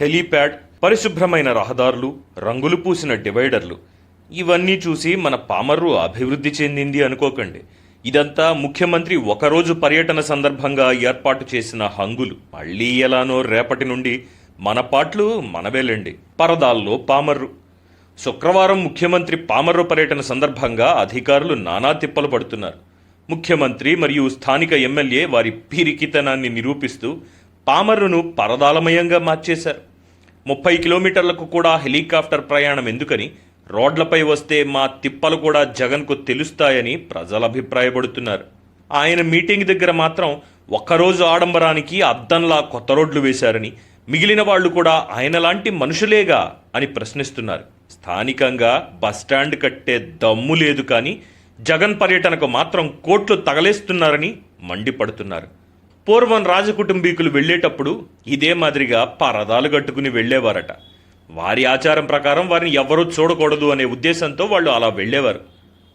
Helipad పరిశుభ్రమైన రహదారులు రంగులు పూసిన డివైడర్లు. ఇవన్నీ చూసి మన పామర్రు అభివృద్ధి చెందింది అనుకోకండి. ఇదంతా ముఖ్యమంత్రి ఒకరోజు పర్యటన సందర్భంగా ఏర్పాటు చేసిన హంగులు. మళ్ళీ ఎలానో రేపటి నుండి మన పాటలు మనవేలండి. పరదాల్లో పామర్రు. శుక్రవారం ముఖ్యమంత్రి పామర్రు పర్యటన సందర్భంగా అధికారులు నానా తిప్పలు పడుతున్నారు. ముఖ్యమంత్రి మరియు స్థానిక ఎమ్మెల్యే వారి పిరికితనాన్ని నిరూపిస్తూ పామర్రును పరదాలమయంగా మార్చేశారు. ముప్పై కిలోమీటర్లకు కూడా హెలికాప్టర్ ప్రయాణం ఎందుకని? రోడ్లపై వస్తే మా తిప్పలు కూడా జగన్కు తెలుస్తాయని ప్రజలు అభిప్రాయపడుతున్నారు. ఆయన మీటింగ్ దగ్గర మాత్రం ఒక్కరోజు ఆడంబరానికి అద్దంలా కొత్త రోడ్లు వేశారని మిగిలిన వాళ్ళు కూడా ఆయనలాంటి మనుషులేగా అని ప్రశ్నిస్తున్నారు. స్థానికంగా బస్టాండ్ కట్టే దమ్ము లేదు కానీ జగన్ పర్యటనకు మాత్రం కోట్లు తగలేస్తున్నారని మండిపడుతున్నారు. పూర్వం రాజకుటుంబీకులు వెళ్ళేటప్పుడు ఇదే మాదిరిగా పరదాలు కట్టుకుని వెళ్ళేవారట. వారి ఆచారం ప్రకారం వారిని ఎవరూ చూడకూడదు అనే ఉద్దేశంతో వాళ్ళు అలా వెళ్ళేవారు.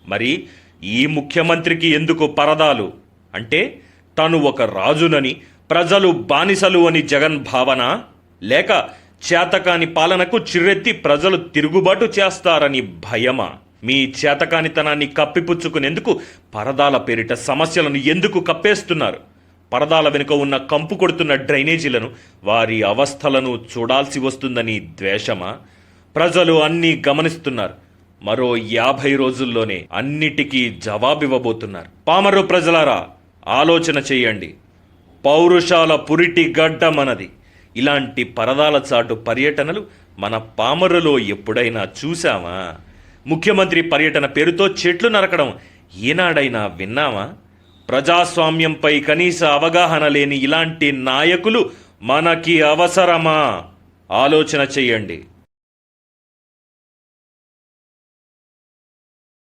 మరి ఈ ముఖ్యమంత్రికి ఎందుకు పరదాలు? అంటే తను ఒక రాజునని ప్రజలు బానిసలు అని జగన్ భావన లేక చేతకాని పాలనకు చిర్రెత్తి ప్రజలు తిరుగుబాటు చేస్తారని భయమా? మీ చేతకానితనాన్ని కప్పిపుచ్చుకునేందుకు పరదాల పేరిట సమస్యలను ఎందుకు కప్పేస్తున్నారు? పరదాల వెనుక ఉన్న కంపు కొడుతున్న డ్రైనేజీలను వారి అవస్థలను చూడాల్సి వస్తుందని ద్వేషమా? ప్రజలు అన్నీ గమనిస్తున్నారు. మరో యాభై రోజుల్లోనే అన్నిటికీ జవాబివ్వబోతున్నారు. పామరు ప్రజలారా ఆలోచన చేయండి. పౌరుషాల పురిటి గడ్డ మనది. ఇలాంటి పరదాల చాటు పర్యటనలు మన పామరులో ఎప్పుడైనా చూశామా? ముఖ్యమంత్రి పర్యటన పేరుతో చెట్లు నరకడం ఏనాడైనా విన్నామా? ప్రజాస్వామ్యంపై కనీస అవగాహన లేని ఇలాంటి నాయకులు మనకి అవసరమా? ఆలోచన చెయ్యండి